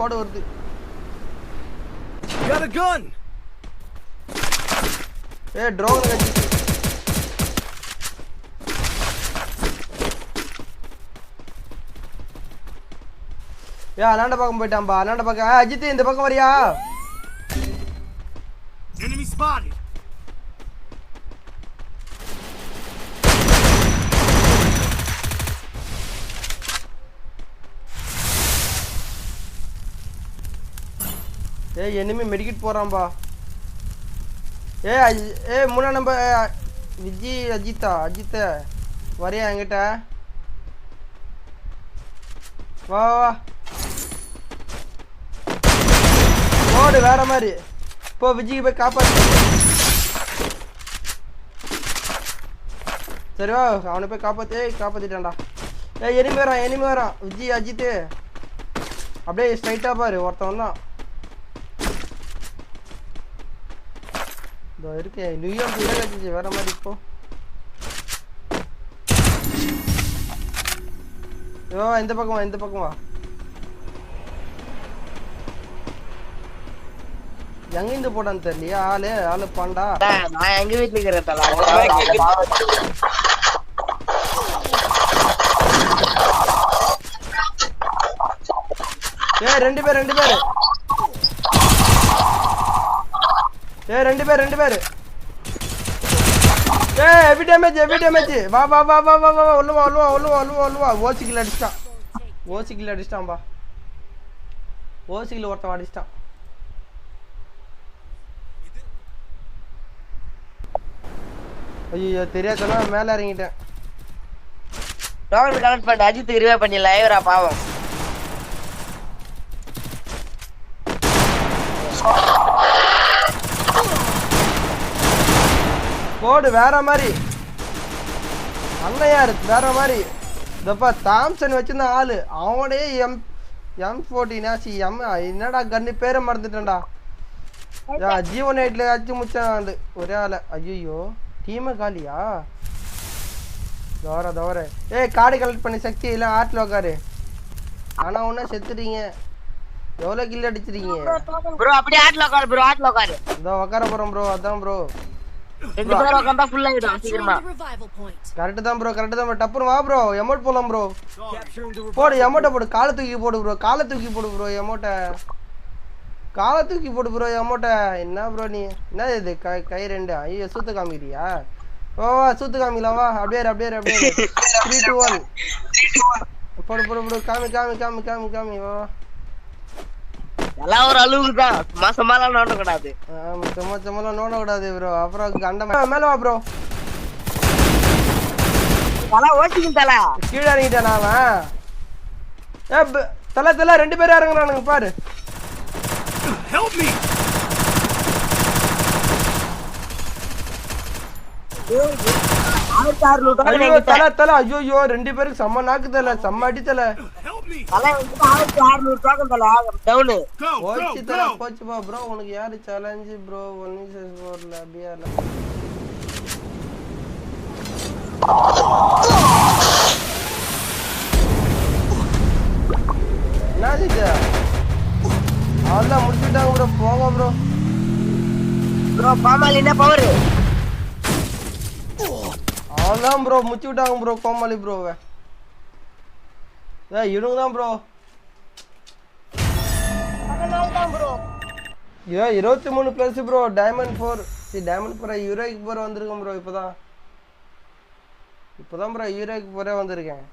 Squad வருது Got a gun! A drone கட்சி ஏ அண்ணாண்ட பக்கம் போயிட்டான்பா அண்ணாண்ட பக்கம் அஜித் இந்த பக்கம் வரியா Enemy spotted! ஏய் எனிமே மெடிக்கிட் போகிறான்பா ஏ அஜி- ஏ மூணா நம்ம விஜி அஜித்தா அஜித்த வரியா என்கிட்ட? வா வா, வா. ஓடு வேற மாதிரி. போ விஜிக்கு போய் காப்பாற்று சரி வா அவனை போய் காப்பாற்று ஏய் காப்பாற்றிட்டான்டா ஏய் எனிமே வரான் எனிமே வரான். விஜய் அஜித்து. அப்படியே ஸ்ட்ரைட்டாக பாரு ஒருத்தவன் தான் இதோ இருக்கேன் நியூயார்க் இடம் வேற மாதிரி இப்போ இந்த பக்கம் வா இந்த பக்கம் வா. எங்கிருந்து போட்டான்னு தெரியலையா ஆளு ஆளு பாண்டா. நான் எங்க வீட்டுல இருக்கிறேன் தல. ஏய் ரெண்டு பேர் ரெண்டு பேர். ஏ ரெண்டு பேர் ரெண்டு பேர். ஏ ஹெவி டேமேஜ் ஹெவி டேமேஜ் வா வா வா வா வா வா ஒல்லுவா ஒல்லுவா ஒல்லுவா ஒல்லுவா ஒல்லுவா உள்ள வா ஓசிக்கில் அடிச்சிட்டான். ஓசிக்கில் அடிச்சிட்டான்பா ஓசிக்கில் ஒருத்தன் அடிச்சிட்டான். ஐயோ தெரியாதனா மேலே இறங்கிட்டேன். டோக்கன் கனெக்ட் பண்ண. அஜித் ரிவே பண்ணிடலாம் ஐவரா பாவம். போடு வேற மாதிரி. அண்ணையாரு வேற மாதிரி. இதப்பா தாம்சன் வச்சிருந்த ஆளு. அவனே எம் எம் ஃபோர்டீனா சி எம் என்னடா கன்னு பேரை மறந்துட்டேன்டா. ஜீவன் எயிட்ல அடிச்சு முச்சான் ஒரே ஆளை. ஐயோ டீமை காலியா? தவற தவற. ஏய் கார்டு கலெக்ட் பண்ணி சக்தி இல்லை ஆட்டில் உக்காரு ஆனா ஒன்றா செத்துட்டீங்க. எவ்வளோ கில் அடிச்சிருக்கீங்க? ப்ரோ அப்படியே ஆட்ல உட்காரு ப்ரோ ஆட்ல உட்காரு இதோ உக்கார போகிறோம் ப்ரோ அதான் ப்ரோ ரெண்டு பேரும் உட்காந்தா ஃபுல் ஆயிடும் சீக்கிரமா. கரெக்டு தான் ப்ரோ கரெக்டு தான். டப்புனு வா ப்ரோ எமௌண்ட் போலாம் ப்ரோ போடு எமௌண்ட்டை போடு. காலை தூக்கி போடு ப்ரோ காலை தூக்கி போடு ப்ரோ எமௌண்ட்டை காலை தூக்கி போடு ப்ரோ எமௌண்ட்டை என்ன ப்ரோ நீ? என்ன இது? கை கை ரெண்டு. ஐயோ சூத்து காமிக்கிறியா? வா வா சூத்து காமிக்கலாம் வா. அப்படியே அப்படியே அப்படியே த்ரீ டூ ஒன் போடு போடு போடு. காமி காமி காமி காமி காமி வா. எல்லாம் ஒரு அளவுக்கு தான் மாசமாலாம் நோண்ட கூடாது. ஆமா, சும்மா சும்மாலாம் நோண்டக்கூடாது ப்ரோ அப்புறம் கண்ட மேல வா ப்ரோ தலை ஓட்டிக்கும் தலை. கீழே இறங்கிட்டானா அவன் ஏ தல தல ரெண்டு பேரும் இறங்குறானுங்க பாரு. Help me! ஐயோ. தல தல ஐயோ ரெண்டு பேருக்கு செம்ம நாக்கு தல செம்ம அடி தல! தலை என்கிட்ட ஆயிரத்தி அறுநூறு token தலை. டவுனு Go, போச்சு go, தல go! போச்சுப்பா ப்ரோ உனக்கு யாரு சேலஞ்சு ப்ரோ ஒன் விசஸ் ஃபோர்ல அப்படியால என்னது இது அவ்வளோதான் முடிச்சுட்டாங்க ப்ரோ போங்க ப்ரோ ப்ரோ பாமாலி என்ன பவர் அவ்வளோதான் ப்ரோ முடிச்சு விட்டாங்க ப்ரோ கோமாளி ப்ரோவை இவனுங்க தான் ப்ரோ ஏ இருபத்தி மூணு ப்ளஸ் ப்ரோ டைமண்ட் ஃபோர் சரி டைமண்ட் ஃபோர் ஹீரோய்க்கு போகிற வந்திருக்கேன் ப்ரோ இப்போ தான் இப்போ தான் ப்ரோ ஹீரோய்க்கு போகிற வந்திருக்கேன்.